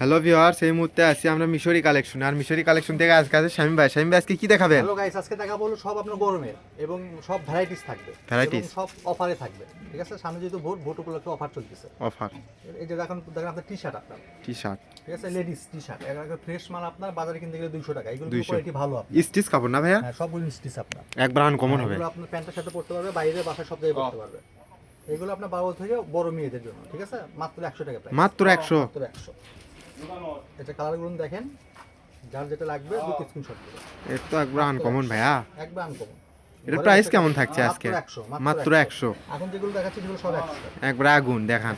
Hello viewers এই মুহূর্তে আছি আমরা মিশরি কালেকশন আর মিশরি কালেকশন থেকে আজকে আছে শামিম ভাই। শামিম ভাই আজকে কি দেখাবেন? হ্যালো গাইস আজকে দেখাবো হলো সব আপনার গরমের এবং সব ভ্যারাইটিস থাকবে? এবং সব অফারে থাকবে। ঠিক আছে? সামনে যেহেতু ভোট ভোট উপলক্ষে অফার চলতেছে। অফার এই যে দেখেন দেখেন আপনার টি শার্ট আপনার। টি শার্ট ঠিক আছে? লেডিস টি শার্ট একটা ফ্রেশ মাল আপনার বাজারে কিনতে গেলে দুইশো টাকা। এগুলো কোয়ালিটি ভালো আপনার। স্টিচ কাপড় না ভাইয়া? হ্যাঁ সবগুলো স্টিচ আপনার। একবার আনকমন হবে। এগুলো আপনার প্যান্টের সাথে পড়তে পারবে বাইরে বাসায় সব জায়গায় পড়তে পারবে। এগুলো আপনার বারো থেকে বড় মেয়েদের জন্য ঠিক আছে? মাত্র একশো টাকা প্রাইস মাত্র একশো? মাত্র একশো। এটা কালারগুলো দেখেন। যার যেটা লাগবে দুটো স্ক্রিনশট দেবে। এর তো একবার আনকমন ভাইয়া। একবার আনকমন এটার প্রাইস কেমন থাকছে আজকে? মাত্র একশো মাত্র একশো। এখন যেগুলো দেখাচ্ছি সেগুলো সব একশো। একবার আগুন দেখান।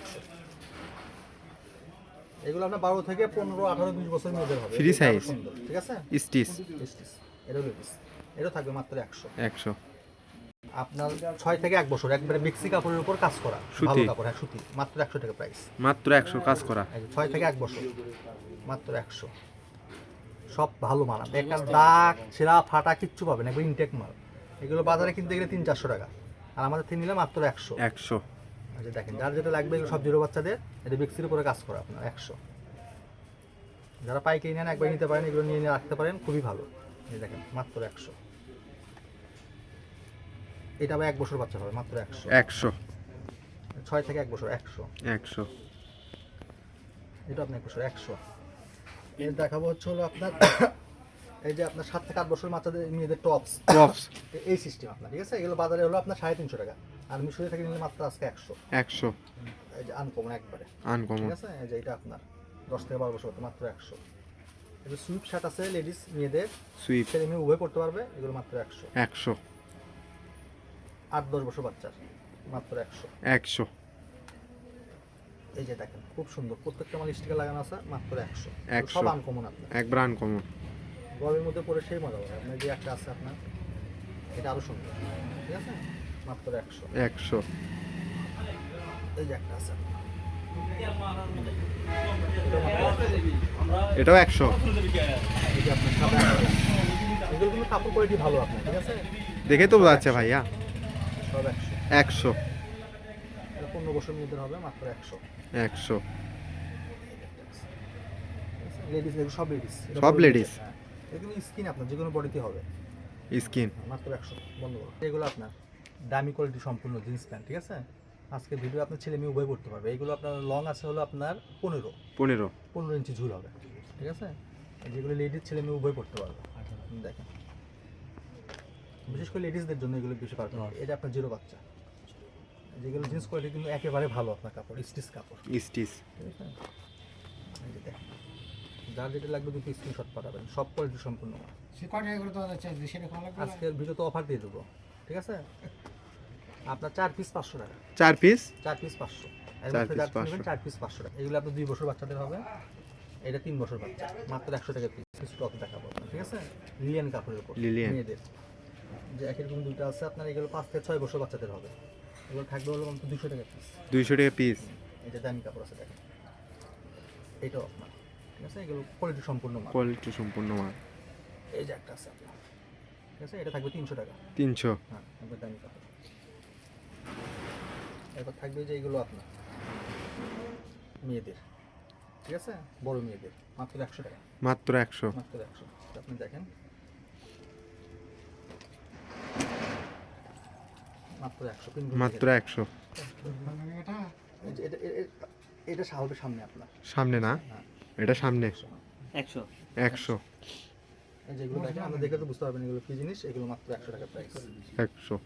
এগুলো আপনার বারো থেকে পনেরো আঠারো বিশ বছর মেয়েদের হবে। এটা size? সুন্দর, ঠিক আছে? স্টিচ এটা লেডিস এটা থাকবে মাত্র একশো। একশো। আপনার ছয় থেকে এক বছর একবারে মিক্সি কাপড়ের উপর কাজ করা সুতি? ভালো কাপড় হ্যাঁ সুতি। মাত্র একশো টাকা প্রাইস মাত্র একশো কাজ করা। ছয় থেকে এক বছর মাত্র একশো। সব ভালো মাল একটা দাগ ছেঁড়া ফাটা কিচ্ছু পাবেন একবার ইনটেক মাল। এগুলো বাজারে কিনতে গেলে তিন চারশো টাকা। আর আমাদের থেকে নিলে মাত্র একশো। একশো। আচ্ছা দেখেন যার যেটা লাগবে এগুলো সব জিরো বাচ্চাদের এটা বিক্সির উপরে কাজ করা আপনার একশো। যারা পাইকারি নেন একবার নিতে পারেন এগুলো নিয়ে নিয়ে রাখতে পারেন খুবই ভালো। দেখেন মাত্র একশো। এটা আবার এক বছর বাচ্চা হবে মাত্র একশো। একশো। ছয় থেকে এক বছর একশো। একশো। এটা আপনার এক বছর একশো। এর দেখাবো হচ্ছে হলো আপনার এই যে আপনার সাত থেকে আট বছর বাচ্চাদের মেয়েদের টপস টপস এই সিস্টেম আপনার ঠিক আছে? এগুলো বাজারে হলো আপনার সাড়ে তিনশো টাকা। আর মিশরে থেকে নিলে মাত্র আজকে একশো। একশো। এই যে আনকমন একবারে। আনকমন ঠিক আছে? এই যে এটা আপনার দশ থেকে বারো বছর মাত্র একশো। সুইপ শার্ট আছে লেডিস মেয়েদের। সুইপ ছেলে মেয়ে উভয় করতে পারবে এগুলো মাত্র একশো। একশো। আট দশ বছর বাচ্চার মাত্র একশো। একশো। এই যে দেখেন খুব সুন্দর। প্রত্যেকটা আমার স্টিকার লাগানো আছে মাত্র একশো। একশো। সব আনকমন আপনার। একবার আনকমন গরমের মধ্যে পরে সেই মজা হবে। আপনার যে একটা আছে আপনার এটা আরও সুন্দর। ঠিক আছে? মাত্র একশো। একশো। এই যে একটা আছে। এটাও একশো। এগুলো কিন্তু কাপড় কোয়ালিটি ভালো আপনার ঠিক আছে? দেখে তো যাচ্ছে ভাইয়া। সব একশো। একশো। পনেরো বছর হবে মাত্র একশো। একশো। লেডিস সব লেডিস সব? এগুলো স্কিন আপনার যে কোনো বডিতে হবে। স্কিন মাত্র একশো বন্ধ করো। এগুলো আপনার দামি কোয়ালিটি সম্পূর্ণ জিন্স প্যান্ট ঠিক আছে? আজকে ভিডিও আপনার ছেলে মেয়ে উভয় করতে পারবে। এগুলো আপনার লং আছে হলো আপনার পনেরো। পনেরো। পনেরো ইঞ্চি ঝুল হবে ঠিক আছে? যেগুলো লেডিস ছেলে মেয়ে উভয় করতে পারবে। দেখেন। বিশেষ করে লেডিসদের জন্য এগুলো বেশি পারবে এটা আপনার জিরো বাচ্চা। যেগুলো জিন্স কোয়ালিটি কিন্তু একেবারে ভালো আপনার কাপড় স্টিচ কাপড়। স্টিচ যার যেটা লাগবে দুটো স্ক্রিনশট পাঠাবেন সব কোয়ালিটি সম্পূর্ণ? আজকের ভিডিও তো অফার দিয়ে দেবো ঠিক আছে? আপনার চার পিস পাঁচশো টাকা। চার পিস চার পিস পাঁচশো। চার মধ্যে piece যার নেবেন 500 চার পিস পাঁচশো টাকা। এগুলো আপনার দুই বছর বাচ্চাদের হবে। এটা তিন বছর বাচ্চা। মাত্র একশো টাকা পিস স্টক দেখাবো ঠিক আছে? লিলিয়ান কাপড়ের উপর লিলিয়ান। মেয়েদের। যে এক রকম দুটো আছে আপনার এগুলো পাঁচ থেকে ছয় বছর বাচ্চাদের হবে। এগুলো থাকবে হলো মাত্র দুশো টাকা পিস দুইশো টাকা পিস এটা দামি কাপড় আছে দেখেন। এটাও আপনার ঠিক আছে? এগুলো কোয়ালিটি সম্পূর্ণ মাল। কোয়ালিটি সম্পূর্ণ মাল। এই যে একটা আছে আপনার ঠিক আছে? এটা থাকবে তিনশো টাকা। তিনশো। হ্যাঁ একবার দামি কাপড়। এরপর থাকবে যে এগুলো আপনার মেয়েদের ঠিক আছে? বড় মেয়েদের মাত্র একশো টাকা। মাত্র একশো। মাত্র একশো। আপনি দেখেন মাত্র একশো মাত্র একশো। এটা সাহবের সামনে আপনার। সামনে না? হ্যাঁ। এটা সামনে। একশো। একশো। যেগুলো দেখেন আমরা দেখে তো বুঝতে পারবেন এগুলো কি জিনিস। এগুলো মাত্র একশো টাকা প্রাইস একশো।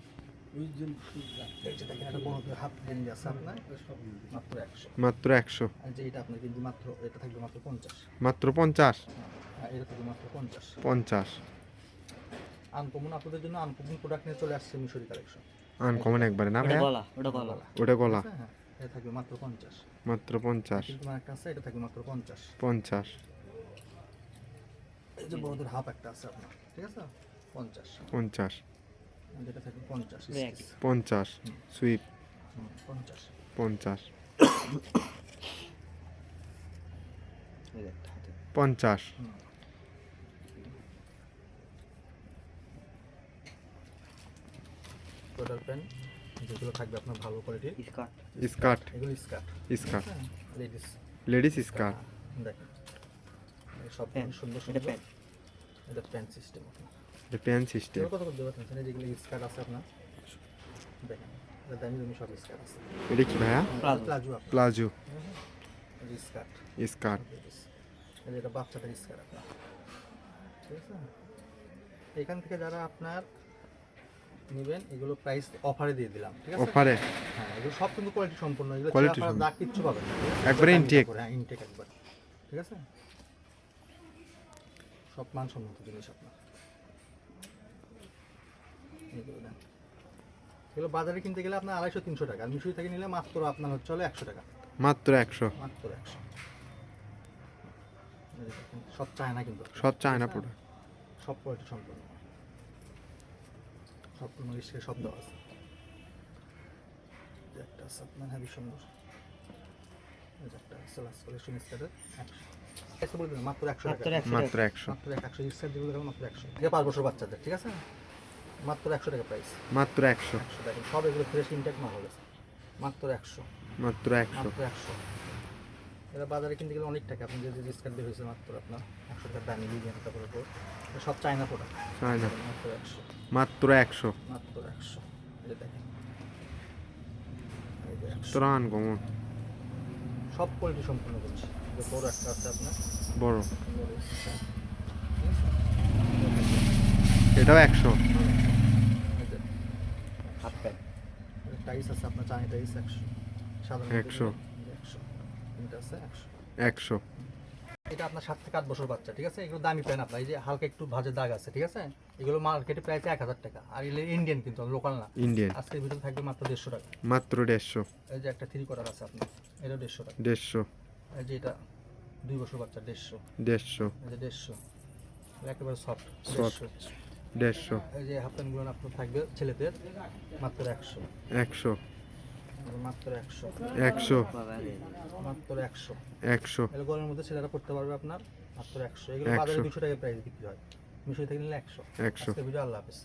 মাত্র একশো। মাত্র একশো। আর যে এটা আপনার কিন্তু মাত্র এটা থাকবে মাত্র পঞ্চাশ। মাত্র পঞ্চাশ? আর এটা থাকবে মাত্র পঞ্চাশ। পঞ্চাশ। আনকমন আপনাদের জন্য আনকমন প্রোডাক্ট নিয়ে চলে আসছে মিশরি কালেকশন আনকমন একবারে না ভাই গলা ওটা গলা। ওটা গলা। হ্যাঁ, হ্যাঁ এটা থাকবে মাত্র 50 মাত্র 50 কিন্তু আমার কাছে এটা থাকবে মাত্র 50 50 এই যে বড়দের হাফ একটা আছে আপনার ঠিক আছে? 50 50 এটা থাকবে 50 50 সুইপ 50 50 50 সোয়েটার প্যান্ট যেগুলো থাকবে আপনার ভালো কোয়ালিটির স্কার্ট। স্কার্ট। এগুলো স্কার্ট। স্কার্ট। হ্যাঁ, লেডিস লেডিস স্কার্ট। হ্যাঁ, দেখ সব সুন্দর সুন্দর। প্যান্ট এটা প্যান্ট সিস্টেম এটা প্যান্ট সিস্টেম কত কত দেওয়া থাকে যেগুলো স্কার্ট আছে আপনার? দেখেন এটা দামি দামি সব স্কার্ট আছে। এটা কি ভাইয়া? প্লাজো। Palazzo skirt. স্কার্ট। এটা বাচ্চাদের স্কার্ট আপনার। ঠিক আছে? এখান থেকে যারা আপনার নেবেন এগুলো প্রাইস অফারে দিয়ে দিলাম ঠিক আছে? অফারে হ্যাঁ এগুলো সব কিন্তু কোয়ালিটি সম্পূর্ণ এগুলো সম্পূর্ণ। দাগ কিচ্ছু পাবেন? একবারে intake। হ্যাঁ ইনটেক একবার ঠিক আছে? সব মানসম্মত জিনিস আপনার। এগুলো বাজারে কিনতে গেলে আপনার আড়াইশো তিনশো টাকা আর মিশুরি থেকে নিলে মাত্র আপনার হচ্ছে হলো একশো টাকা। মাত্র একশো। মাত্র একশো। সব চায়না কিন্তু। সব চায়না পুরো সব কোয়ালিটি সম্পূর্ণ সব ইংলিশে দেওয়া আছে। একটা আছে আপনার হেভি সুন্দর একটা আছে লাস্ট কালেকশন একশো। বলে মাত্র একশো মাত্র একশো মাত্র একশো। স্টার যেগুলো দেখো মাত্র একশো। এটা পাঁচ বছর বাচ্চাদের ঠিক আছে? মাত্র একশো টাকা প্রাইস মাত্র একশো। একশো টাকা। সব এগুলো ফ্রেশ ইনটেক মাল হবে মাত্র একশো। মাত্র একশো। মাত্র একশো। এটা বাজারে কিনতে গেলে অনেক টাকা। আপনি যে ডিসকাউন্ট দিয়ে হয়েছে মাত্র আপনার একশো টাকা দামি বিরিয়ানি তারপরে উপর সব চায়না প্রোডাক্ট চায়না মাত্র একশো। মাত্র একশো। মাত্র একশো। এটা দেখেন। এই যে 100 ত্রাণ কমন সব কোয়ালিটি সম্পূর্ণ করছি। যে বড় একটা আছে আপনার। বড়। এটাও একশো। Half pant. টাইস আছে আপনার টাইস একশো। সাধারণ একশো। এটা একশো। এটা আপনার সাত থেকে আট বছর বাচ্চা ঠিক আছে? এগুলো দামি প্যান আপনার এই যে হালকা একটু ভাজে দাগ আছে ঠিক আছে? এগুলো মার্কেটে প্রাইস এক হাজার টাকা আর এগুলো ইন্ডিয়ান কিন্তু লোকাল না। ইন্ডিয়ান আজকের ভিতরে থাকবে মাত্র দেড়শো টাকা। মাত্র দেড়শো। এই যে একটা থ্রি কোয়ার্টার আছে আপনার এটা দেড়শো টাকা। দেড়শো। এই যে এটা দুই বছর বাচ্চা দেড়শো। দেড়শো। এই যে দেড়শো। একেবারে সফট Soft। দেড়শো। এই যে হাফ প্যান্টগুলো আপনার থাকবে ছেলেদের মাত্র একশো। একশো। একশো। একশো। মাত্র একশো। একশো। গরমের মধ্যে ছেলেরা করতে পারবে আপনার মাত্র একশো। এগুলো 100 বাজারে দুশো টাকা প্রাইস বিক্রি হয়। মিশো থেকে নিলে একশো। একশো। ভিডিও আল্লাহ হাফেজ।